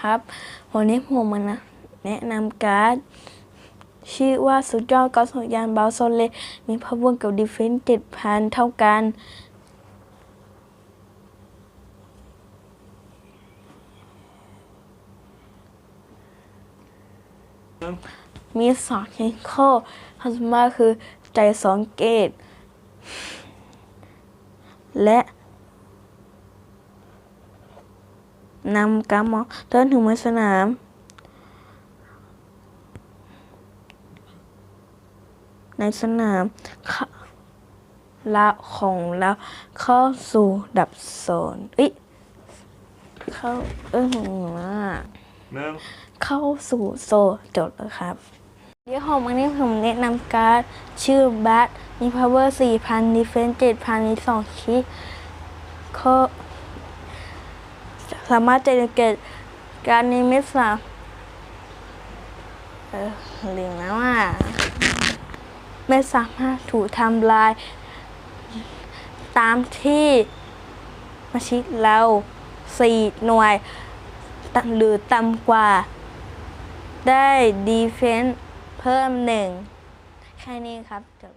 ครับ วันนี้ผมมานะแนะนำการ์ด ชื่อว่าสุดยอดก็สยานเบาโซเล มีพาวเวอร์กับดีเฟนซ์เจ็ดพันเท่ากัน มีสองเทคโคฮัสมาคือใจสองเกต และ นำกามอเดินถึงมือสนาม ในสนามเข้าละของเราเข้าสู่ดับโซนเอ้ยเข้าเออหนูว่าหนึ่งเข้าสู่โซจดแล้วครับเดี๋ยวผมอันนี้ผมแนะนำการ์ดชื่อแบทมี power 4,000 defense 7,000มี2คิดก็ สามารถเจนเกตการนี้ไม่สามเออลืมแล้วอะไม่สามารถถูกทำลาย ตามที่มาชิดเรา4หน่วย หรือต่ำกว่า ได้ดีเฟนส์เพิ่มหนึ่งแค่นี้ครับจบ